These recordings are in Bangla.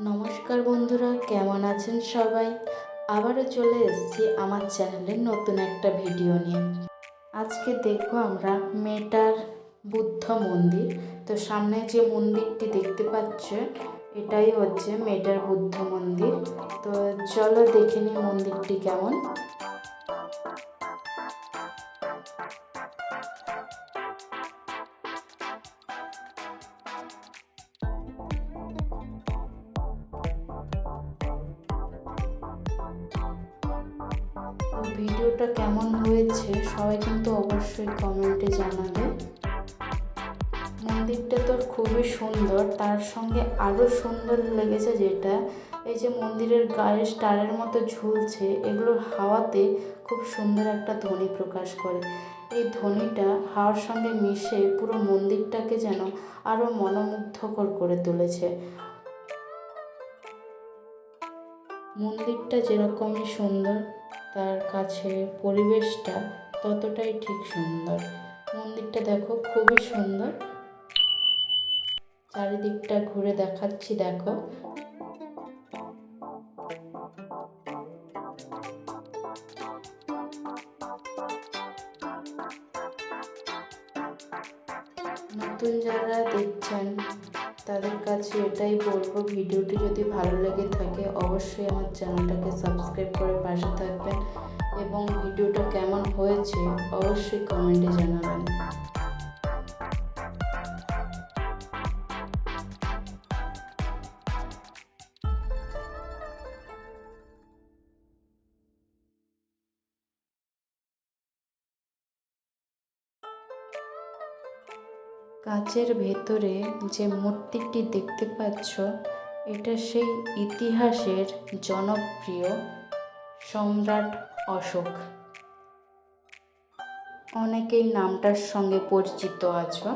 নমস্কার বন্ধুরা, কেমন আছেন সবাই? আবারও চলে এসেছি আমার চ্যানেলে নতুন একটা ভিডিও নিয়ে। আজকে দেখব আমরা মেটার বুদ্ধ মন্দির। তো সামনে যে মন্দিরটি দেখতে পাচ্ছ, এটাই হচ্ছে মেটার বুদ্ধ মন্দির। তো চলো দেখে নিই মন্দিরটি কেমন। ভিডিওটা কেমন হয়েছে সবাই কিন্তু অবশ্যই কমেন্টে জানাবে। মন্দিরটা তো খুবই সুন্দর, তার সঙ্গে আরও সুন্দর লেগেছে যেটা, এই যে মন্দিরের গায়ে স্টারের মতো ঝুলছে, এগুলোর হাওয়াতে খুব সুন্দর একটা ধ্বনি প্রকাশ করে। এই ধ্বনিটা হাওয়ার সঙ্গে মিশে পুরো মন্দিরটাকে যেন আরও মনোমুগ্ধকর করে তুলেছে। মন্দিরটা যেরকমই সুন্দর, তার কাছে পরিবেশটা ততটাই ঠিক সুন্দর। মন্দিরটা দেখো খুবই সুন্দর। চারিদিকটা ঘুরে দেখাচ্ছি, দেখো। নতুন যারা দেখছেন, তাদের কাছে এটাই বলব, ভিডিওটি যদি ভালো লেগে থাকে, অবশ্যই আমার চ্যানেলটাকে সাবস্ক্রাইব করে পাশে থাকবেন এবং ভিডিওটা কেমন হয়েছে, অবশ্যই কমেন্টে জানাবেন। কাচের ভেতরে যে মূর্তিটি দেখতে পাচ্ছ, এটা সেই ইতিহাসের জনপ্রিয় সম্রাট অশোক। অনেকেই নামটার সঙ্গে পরিচিত আছো।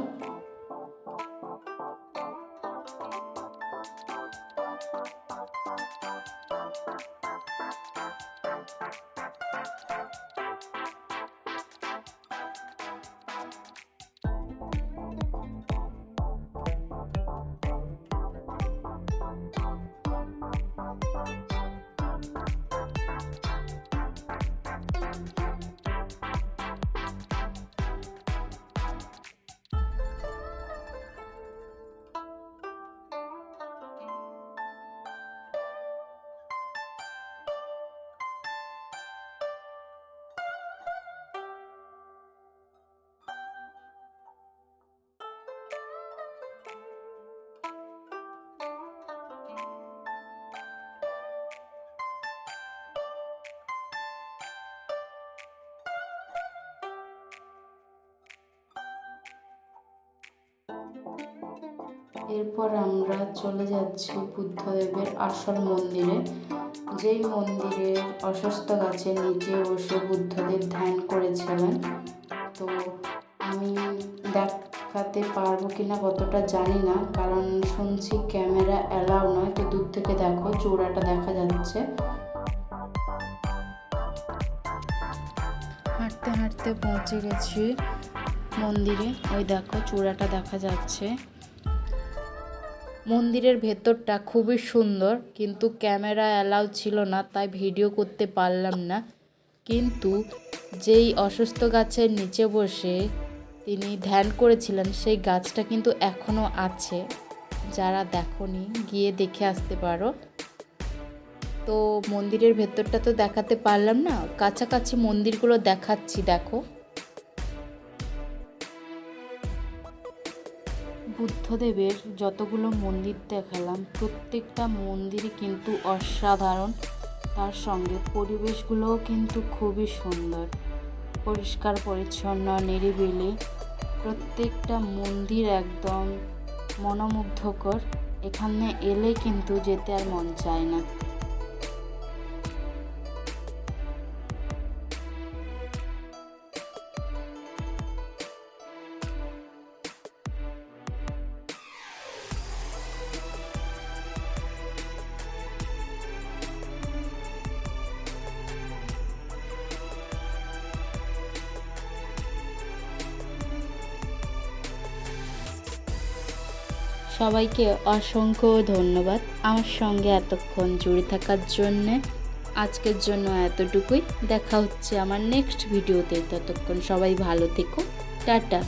এরপর আমরা চলে যাচ্ছি বুদ্ধদেবের আসল মন্দিরে। যেই মন্দিরে অসুস্থ গাছের নিচে বসে বুদ্ধদেব ধ্যান করেছিলেন। তো আমি দেখাতে পারব কি না কতটা জানি না, কারণ শুনছি ক্যামেরা অ্যালাউ নয়, তো দূর থেকে দেখো, চূড়াটা দেখা যাচ্ছে। হাঁটতে হাঁটতে পৌঁছে গেছি মন্দিরে। ওই দেখো, চূড়াটা দেখা যাচ্ছে। মন্দিরের ভেতরটা খুবই সুন্দর, কিন্তু ক্যামেরা অ্যালাউ ছিল না, তাই ভিডিও করতে পারলাম না। কিন্তু যেই অসুস্থ গাছের নিচে বসে তিনি ধ্যান করেছিলেন, সেই গাছটা কিন্তু এখনও আছে। যারা দেখনি, গিয়ে দেখে আসতে পারো। তো মন্দিরের ভেতরটা তো দেখাতে পারলাম না, কাছাকাছি মন্দিরগুলো দেখাচ্ছি, দেখো। বুদ্ধদেবের যতগুলো মন্দির দেখালাম, প্রত্যেকটা মন্দিরই কিন্তু অসাধারণ। তার সঙ্গে পরিবেশগুলোও কিন্তু খুবই সুন্দর। পরিষ্কার, পরিচ্ছন্ন, নিরিবিলি। প্রত্যেকটা মন্দির একদম মনোমুগ্ধকর। এখানে এলে কিন্তু যেতে আর মন চায় না। সবাইকে অসংখ্য ধন্যবাদ আমার সঙ্গে এতক্ষণ জুড়ে থাকার জন্যে। আজকের জন্য এতটুকুই। দেখা হচ্ছে আমার নেক্সট ভিডিওতে ততক্ষণ সবাই ভালো থেকো। টাটা।